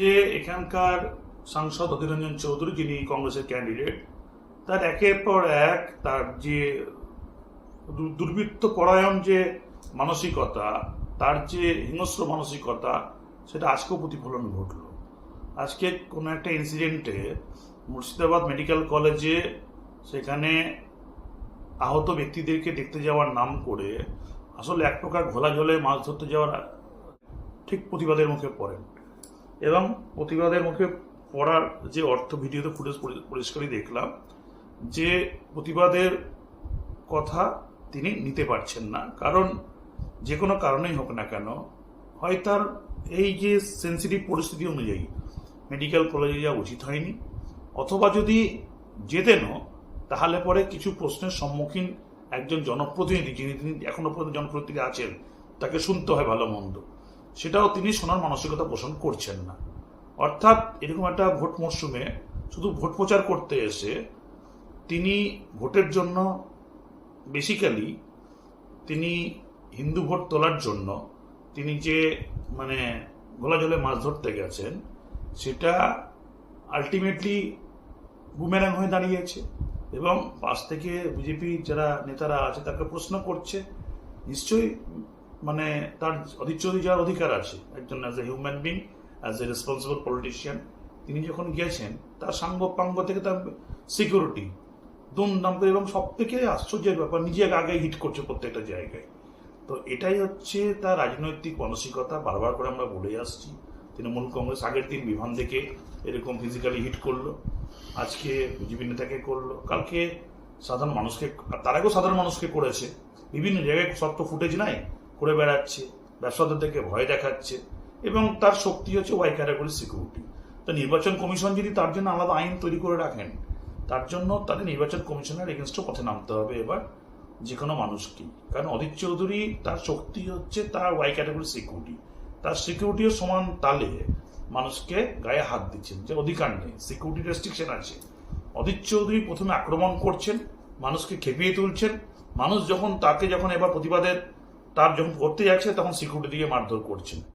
যে এখানকার সাংসদ অধীর রঞ্জন চৌধুরী, যিনি কংগ্রেসের ক্যান্ডিডেট তার একের পর এক তার যে দুর্বৃত্ত পরায়ণ যে মানসিকতা, তার যে হিংস্র মানসিকতা, সেটা আজকেও প্রতিফলন ঘটলো। আজকে কোনো একটা ইনসিডেন্টে মুর্শিদাবাদ মেডিকেল কলেজে সেখানে আহত ব্যক্তিদেরকে দেখতে যাওয়ার নাম করে আসলে এক প্রকার ঘোলা জলে মাছ ধরতে যাওয়ার, ঠিক প্রতিবাদের মুখে পড়েন। এবং প্রতিবাদের মুখে পড়ার যে অর্থ ভিডিওতে ফুটেজ পরি- পরিষ্কারই দেখলাম, যে প্রতিবাদের কথা তিনি নিতে পারছেন না। কারণ যে কোনো কারণেই হোক না কেন, হয় তার এই যে সেন্সিটিভ পরিস্থিতি অনুযায়ী মেডিকেল কলেজে যাওয়া উচিত হয়নি, অথবা যদি যেতেনও তাহলে পরে কিছু প্রশ্নের সম্মুখীন একজন জনপ্রতিনিধি যিনি তিনি এখনও পর্যন্ত জনপ্রতিনিধি আছেন, তাকে শুনতে হয় ভালো মন্দ। সেটাও তিনি শোনার মানসিকতা পোষণ করছেন না। অর্থাৎ এরকম একটা ভোট মরশুমে শুধু ভোট প্রচার করতে এসে তিনি ভোটের জন্য বেসিক্যালি তিনি হিন্দু ভোট তোলার জন্য তিনি যে মানে গোলা জলে মাছ ধরতে গেছেন, সেটা আলটিমেটলি বুমেরাং হয়ে দাঁড়িয়েছে এবং পাশ থেকে বিজেপি যারা নেতারা আছে তাকে প্রশ্ন করছে, নিশ্চয়ই মানে তার চৌধুরী যাওয়ার অধিকার আছে। একজন as a human being as a responsible politician তিনি যখন গিয়েছেন, তার সাঙ্গ পাঙ্গ থেকে তার সিকিউরিটি দুমদাম করে এবং সব থেকে আশ্চর্যের ব্যাপার, নিজে আগে হিট করছে প্রত্যেকটা জায়গায়। তো এটাই হচ্ছে তার রাজনৈতিক মানসিকতা, বারবার করে আমরা বলে আসছি। তৃণমূল কংগ্রেস আগের দিন বিভান থেকে এরকম ফিজিক্যালি হিট করল, আজকে বিজেপি নেতাকে করল। কালকে সাধারণ মানুষকে, তার আগেও সাধারণ মানুষকে করেছে। বিভিন্ন জায়গায় সব তো ফুটেজ নাই। করে বেড়াচ্ছে ব্যবসাদারদেরকে ভয় দেখাচ্ছে, এবং তার শক্তি হচ্ছে ওয়াই ক্যাটাগরি সিকিউরিটি তো নির্বাচন কমিশন যদি তার জন্য আলাদা আইন তৈরি করে রাখেন, তার জন্য তাদের নির্বাচন কমিশনের এগেনস্টও পথে নামতে হবে এবার যে কোনো মানুষকে কারণ অদিত চৌধুরী, তার শক্তি হচ্ছে তার ওয়াই ক্যাটাগরি সিকিউরিটি তার সিকিউরিটিও সমান তালে মানুষকে গায়ে হাত দিচ্ছেন, যে অধিকার নেই সিকিউরিটি রেস্ট্রিকশন আছে। অদিত চৌধুরী প্রথমে আক্রমণ করছেন, মানুষকে খেপিয়ে তুলছেন, মানুষ যখন তাকে যখন এবার প্রতিবাদের তার যখন করতে যাচ্ছে তখন সিকিউরিটি দিয়ে মারধর করছেন